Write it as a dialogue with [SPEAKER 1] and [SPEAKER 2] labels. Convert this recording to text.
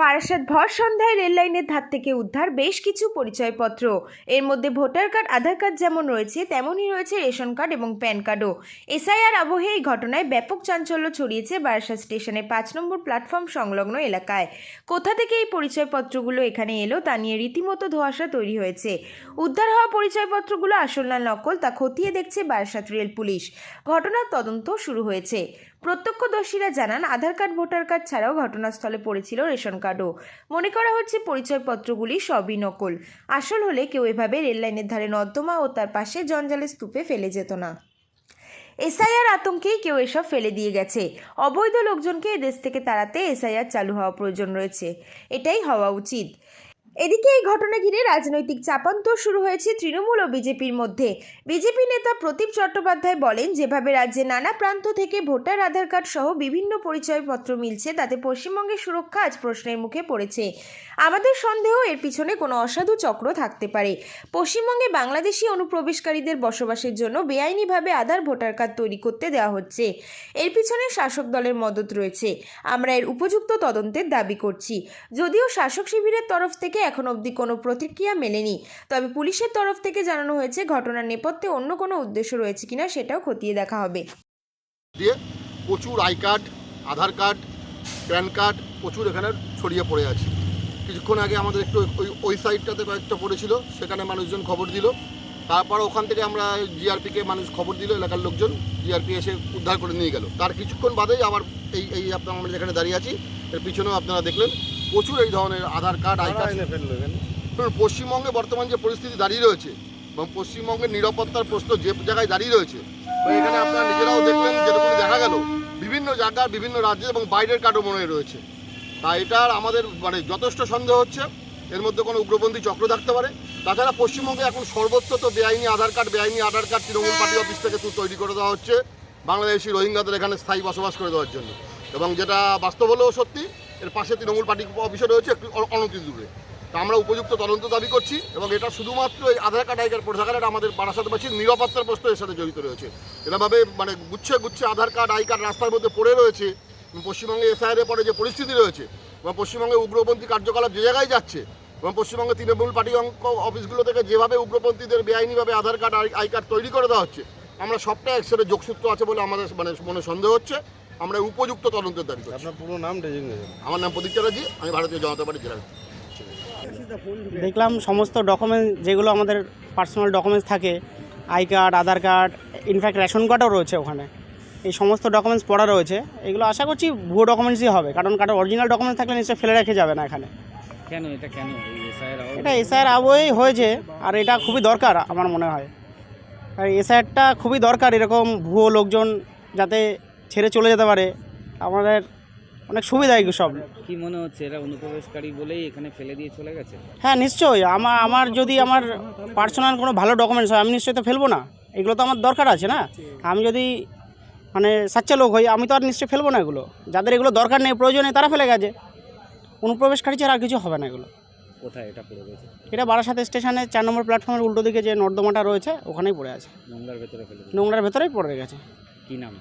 [SPEAKER 1] বারাসাত ভর সন্ধ্যায় রেললাইনের ধার থেকে উদ্ধার বেশ কিছু পরিচয়পত্র। এর মধ্যে ভোটার কার্ড, আধার কার্ড যেমন রয়েছে, তেমনই রয়েছে রেশন কার্ড এবং প্যান কার্ডও। এসআইআর আবহে এই ঘটনায় ব্যাপক চাঞ্চল্য ছড়িয়েছে বারাসাত স্টেশনের পাঁচ নম্বর প্ল্যাটফর্ম সংলগ্ন এলাকায়। কোথা থেকে এই পরিচয়পত্রগুলো এখানে এলো তা নিয়ে রীতিমতো ধোঁয়াশা তৈরি হয়েছে। উদ্ধার হওয়া পরিচয়পত্রগুলো আসল না নকল তা খতিয়ে দেখছে বারাসাত রেল পুলিশ। ঘটনার তদন্ত শুরু হয়েছে। প্রত্যক্ষদর্শীরা জানান, আধার কার্ড, ভোটার কার্ড ছাড়াও ঘটনাস্থলে পড়েছিল রেশন কার্ডও। মনে করা হচ্ছে পরিচয়পত্রগুলি সবই নকল। আসল হলে কেউ এভাবে রেললাইনের ধারে নর্দমা ও তার পাশে জঞ্জালের স্তূপে ফেলে যেত না। এসআইআর আতঙ্কেই কেউ এসব ফেলে দিয়ে গেছে। অবৈধ লোকজনকে এদেশ থেকে তাড়াতে এসআইআর চালু হওয়া প্রয়োজন রয়েছে। এটাই হওয়া উচিত। এদিকে এই ঘটনা ঘিরে রাজনৈতিক চাপান্তর শুরু হয়েছে তৃণমূল ও বিজেপির মধ্যে। বিজেপি নেতা প্রদীপ চট্টোপাধ্যায় বলেন, যেভাবে রাজ্যে নানা প্রান্ত থেকে ভোটার আধার কার্ড সহ বিভিন্ন পরিচয়পত্র মিলছে, তাতে পশ্চিমবঙ্গের সুরক্ষা আজ প্রশ্নের মুখে পড়েছে। আমাদের সন্দেহ, এর পিছনে কোনো অসাধু চক্র থাকতে পারে। পশ্চিমবঙ্গে বাংলাদেশি অনুপ্রবেশকারীদের বসবাসের জন্য বেআইনিভাবে আধার, ভোটার কার্ড তৈরি করতে দেওয়া হচ্ছে। এর পিছনে শাসক দলের মদত রয়েছে। আমরা এর উপযুক্ত তদন্তের দাবি করছি। যদিও শাসক শিবিরের তরফ থেকে এখন অবধি কোনো প্রতিক্রিয়া মেলেনি। তবে পুলিশের তরফ থেকে জানানো হয়েছে, ঘটনার নেপথ্যে অন্য কোনো উদ্দেশ্য রয়েছে কিনা সেটাও খতিয়ে দেখা হবে।
[SPEAKER 2] দিয়ে প্রচুর I card, Aadhaar card, PAN card প্রচুর এখানে ছড়িয়ে পড়ে আছে। কিছুক্ষণ আগে আমাদের একটু ওই ওই সাইডটাতে কয়েকটা পড়েছিল, সেখানে মানুষজন খবর দিল। তারপর ওখান থেকে আমরা জিআরপিকে মানুষ খবর দিল, এলাকার লোকজন জিআরপি এসে উদ্ধার করে নিয়ে গেল। তার কিছুক্ষণ বাদেই আবার এই এই আপনার আমরা যেখানে দাঁড়িয়ে আছি, এর পিছনেও আপনারা দেখলেন। প্রচুর এই ধরনের আধার কার্ড আই কার্ড। পশ্চিমবঙ্গে বর্তমান যে পরিস্থিতি দাঁড়িয়ে রয়েছে এবং পশ্চিমবঙ্গের নিরাপত্তার প্রশ্ন যে জায়গায় দাঁড়িয়ে রয়েছে এখানে আপনারা নিজেরাও দেখলেন যেরকম দেখা গেল বিভিন্ন জায়গার বিভিন্ন রাজ্যে এবং বাইরের কার্ডও মনে রয়েছে। তা এটার আমাদের মানে যথেষ্ট সন্দেহ হচ্ছে। এর মধ্যে কোনো উগ্রপন্থী চক্র থাকতে পারে। তাছাড়া পশ্চিমবঙ্গে এখন সর্বত্র তো বেআইনি আধার কার্ড বেআইনি Aadhaar card Trinamool party office থেকে তো তৈরি করে দেওয়া হচ্ছে। বাংলাদেশি রোহিঙ্গাদের এখানে স্থায়ী বসবাস করে দেওয়ার জন্য। এবং যেটা বাস্তব হলেও সত্যি এর পাশে তৃণমূল পার্টি অফিসে রয়েছে একটু অনতি দূরে তা আমরা উপযুক্ত তদন্ত দাবি করছি এবং এটা শুধুমাত্র এই আধার কার্ড, আই কার্ড পড়ে থাকার এটা আমাদের বারাসাতবাসীর নিরাপত্তার প্রশ্ন এর সাথে জড়িত রয়েছে। এরভাবে মানে গুচ্ছে গুচ্ছে আধার কার্ড, আই কার্ড রাস্তার মধ্যে পড়ে রয়েছে পশ্চিমবঙ্গে এসআইআর পরে যে পরিস্থিতি রয়েছে এবং পশ্চিমবঙ্গে উগ্রপন্থী কার্যকলাপ যে জায়গায় যাচ্ছে এবং পশ্চিমবঙ্গে তৃণমূল পার্টি অঙ্ক অফিসগুলো থেকে যেভাবে উগ্রপন্থীদের বেআইনিভাবে আধার কার্ড আই কার্ড তৈরি করে দেওয়া হচ্ছে, আমরা সবটাই একসাথে যোগসূত্র আছে বলে আমাদের মানে মনে সন্দেহ হচ্ছে। আমরা উপযুক্ত তদন্তের দাবি করছি।
[SPEAKER 3] আপনার পুরো নাম
[SPEAKER 2] আমার নাম প্রদীপ চ্যাটার্জি আমি ভারতীয় জনতা পার্টির জেলা
[SPEAKER 4] দেখলাম সমস্ত ডকুমেন্ট যেগুলো আমাদের পার্সোনাল ডকুমেন্টস থাকে I card Aadhaar card in fact ration কার্ডও রয়েছে ওখানে। এই সমস্ত ডকুমেন্টস পড়া রয়েছে। এগুলো আশা করছি ভুয়ো ডকুমেন্টসই হবে কারণ কারও অরিজিনাল ডকুমেন্টস থাকলে নিশ্চয়ই ফেলে রেখে যাবে না এখানে।
[SPEAKER 5] কেন? এটা কেন?
[SPEAKER 4] এটা এসআইয়ের আবহেই হয়েছে আর এটা খুবই দরকার আমার মনে হয়। আর এসআইআরটা খুবই দরকার এরকম ভুয়ো লোকজন যাতে ছেড়ে চলে যেতে পারে। আমাদের অনেক সুবিধা এগুলো সব।
[SPEAKER 5] কি মনে হচ্ছে এরা অনুপ্রবেশকারী বলেই এখানে ফেলে দিয়ে চলে গেছে?
[SPEAKER 4] হ্যাঁ নিশ্চয়ই। আমার আমার যদি আমার পার্সোনাল কোনো ভালো ডকুমেন্টস হয় আমি নিশ্চয়ই তো ফেলব না। এগুলো তো আমার দরকার আছে না? আমি যদি মানে সাচ্চা লোক হই আমি তো আর নিশ্চয়ই ফেলব না এগুলো। যাদের এগুলো দরকার নেই প্রয়োজন নেই তারা ফেলে গেছে। অনুপ্রবেশকারী ছাড়া আর কিছু হবে না এগুলো।
[SPEAKER 5] কোথায় এটা পড়ে রয়েছে?
[SPEAKER 4] এটা বারাসাত স্টেশনে চার নম্বর প্ল্যাটফর্মের উল্টো দিকে যে নর্দমাটা রয়েছে ওখানেই পড়ে আছে।
[SPEAKER 5] নোংরার ভেতরে ফেলে
[SPEAKER 4] নোংরার ভেতরেই পড়ে গেছে।
[SPEAKER 5] কি নাম?